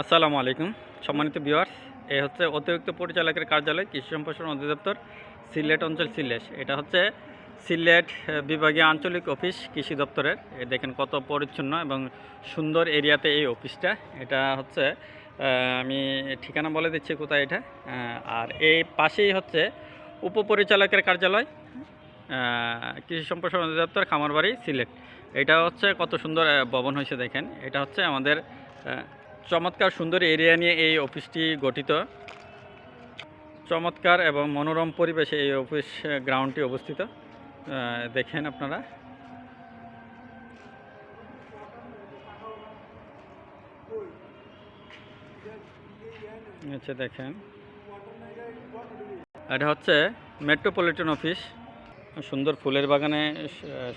আসসালামু আলাইকুম। সম্মানিত ভিউয়ার্স, এ হচ্ছে অতিরিক্ত পরিচালকের কার্যালয়, কৃষি সম্প্রসারণ অধিদপ্তর, সিলেট অঞ্চল সিলেট। এটা হচ্ছে সিলেট বিভাগীয় আঞ্চলিক অফিস, কৃষি দপ্তরের। দেখেন কত পরিচ্ছন্ন এবং সুন্দর এরিয়াতে এই অফিসটা। এটা হচ্ছে আমি ঠিকানা বলে দিচ্ছি কোথায় এটা। আর এই পাশেই হচ্ছে উপপরিচালকের কার্যালয় কৃষি সম্প্রসারণ অধিদপ্তর, খামারবাড়ি, সিলেট। এটা হচ্ছে কত সুন্দর ভবন হয়েছে দেখেন। এটা হচ্ছে আমাদের চমৎকার সুন্দর এরিয়া নিয়ে এই অফিসটি গঠিত। চমৎকার এবং মনোরম পরিবেশে এই অফিস গ্রাউন্ডটি অবস্থিত। দেখেন আপনারা। আচ্ছা দেখেন। এটা হচ্ছে মেট্রোপলিটন অফিস। সুন্দর ফুলের বাগানে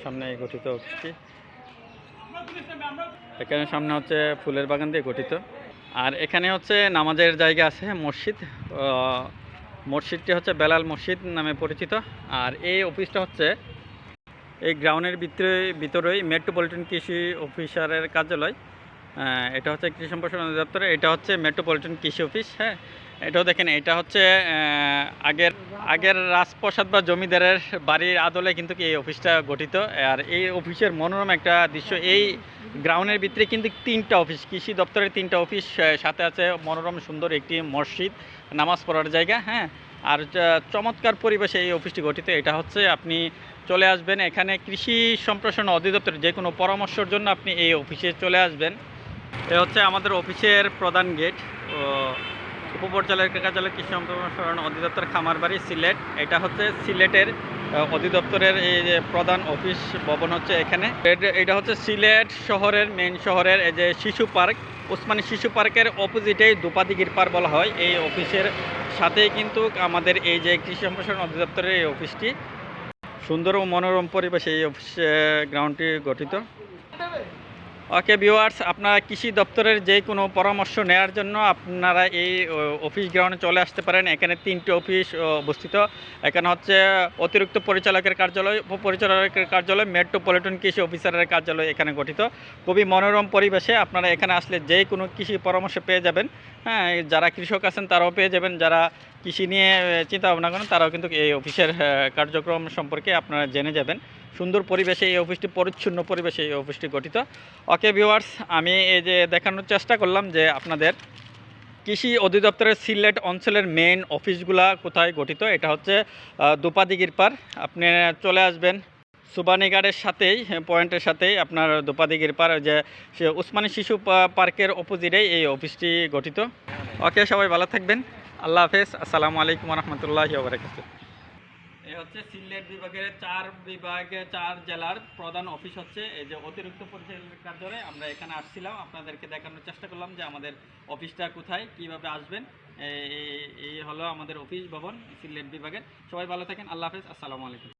সামনে গঠিত অফিসটি। এখানে সামনে হচ্ছে ফুলের বাগান দিয়ে গঠিত। আর এখানে হচ্ছে নামাজের জায়গা আছে, মসজিদ। মসজিদটি হচ্ছে বেলাল মসজিদ নামে পরিচিত। আর এই অফিসটা হচ্ছে এই গ্রাউন্ডের ভিতরে ভিতরেই মেট্রোপলিটন কৃষি অফিসারের কার্যালয়। এটা হচ্ছে কৃষি সম্প্রসারণ অধিদপ্তরে এটা হচ্ছে মেট্রোপলিটন কৃষি অফিস হ্যাঁ? এটাও দেখেন, এটা হচ্ছে আগের আগের রাজপ্রসাদ বা জমিদারের বাড়ির আদলে কিন্তু এই অফিসটা গঠিত। আর এই অফিসের মনোরম একটা দৃশ্য, এই গ্রাউন্ডের ভিতরে কিন্তু তিনটা অফিস, কৃষি দপ্তরের তিনটা অফিস সাথে আছে মনোরম সুন্দর একটি মসজিদ, নামাজ পড়ার জায়গা হ্যাঁ? আর চমৎকার পরিবেশে এই অফিসটি গঠিত, এটা হচ্ছে আপনি চলে আসবেন এখানে কৃষি সম্প্রসারণ অধিদপ্তর, যে কোনো পরামর্শের জন্য আপনি এই অফিসে চলে আসবেন। এ হচ্ছে আমাদের অফিসের প্রধান গেট। ও উপপরিচালকের কার্যালয় কৃষি সম্প্রসারণ অধিদপ্তর খামারবাড়ি, সিলেট। এটা হচ্ছে সিলেটের অধিদপ্তরের এই যে প্রধান অফিস ভবন হচ্ছে এখানে। এট- হচ্ছে সিলেট শহরের মেন শহরের এই যে শিশু পার্ক। ওসমানী শিশু পার্কের অপোজিটেই দুপাদিগির পার বলা হয়। এই অফিসের সাথেই কিন্তু আমাদের এই যে কৃষি সম্প্রসারণ অধিদপ্তরের এই অফিসটি। সুন্দর ও মনোরম পরিবেশে এই অফিস গ্রাউন্ডটি গঠিত। ওকে ভিউয়ার্স আপনারা কৃষি দপ্তরের যে কোনো পরামর্শ নেওয়ার জন্য আপনারা এই অফিস গ্রাউন্ডে চলে আসতে পারেন। এখানে তিনটি অফিস অবস্থিত। এখানে হচ্ছে অতিরিক্ত পরিচালকের কার্যালয়, উপপরিচালকের কার্যালয় মেট্রোপলিটন কৃষি অফিসারের কার্যালয় এখানে গঠিত। খুবই মনোরম পরিবেশে আপনারা এখানে আসলে যে কোনো কৃষি পরামর্শ পেয়ে যাবেন। হ্যাঁ যারা কৃষক আছেন তারাও পেয়ে যাবেন। যারা কৃষি নিয়ে চিন্তা ভাবনা করেন, তারাও কিন্তু এই অফিসের কার্যক্রম সম্পর্কে আপনারা জেনে যাবেন। সুন্দর পরিবেশে এই অফিসটি, পরিচ্ছন্ন পরিবেশে এই অফিসটি গঠিত। ওকে ভিউয়ার্স, আমি এই যে দেখানোর চেষ্টা করলাম যে আপনাদের কৃষি অধিদপ্তরের সিলেট অঞ্চলের মেইন অফিসগুলা কোথায় গঠিত, এটা হচ্ছে দুপাদিগির পার আপনি চলে আসবেন সুবানীগাড়ের সাথেই পয়েন্টের সাথেই আপনার দুপাদিগির পার যে উসমানী শিশু পার্কের অপোজিটেই এই অফিসটি গঠিত। ওকে, সবাই ভালো থাকবেন। আল্লাহ হাফেজ, আসসালামু আলাইকুম রহমতুল্লাহ বারকাত এই হচ্ছে সিলেট বিভাগের চার বিভাগে, চার জেলার প্রধান অফিস হচ্ছে। এই যে অতিরিক্ত পরিচালকার ধরে আমরা এখানে আসছিলাম। আপনাদেরকে দেখানোর চেষ্টা করলাম যে আমাদের অফিসটা কোথায়, কীভাবে আসবেন। এই এই হলো আমাদের অফিস ভবন সিলেট বিভাগের। সবাই ভালো থাকেন, আল্লাহ হাফেজ, আসসালামু আলাইকুম।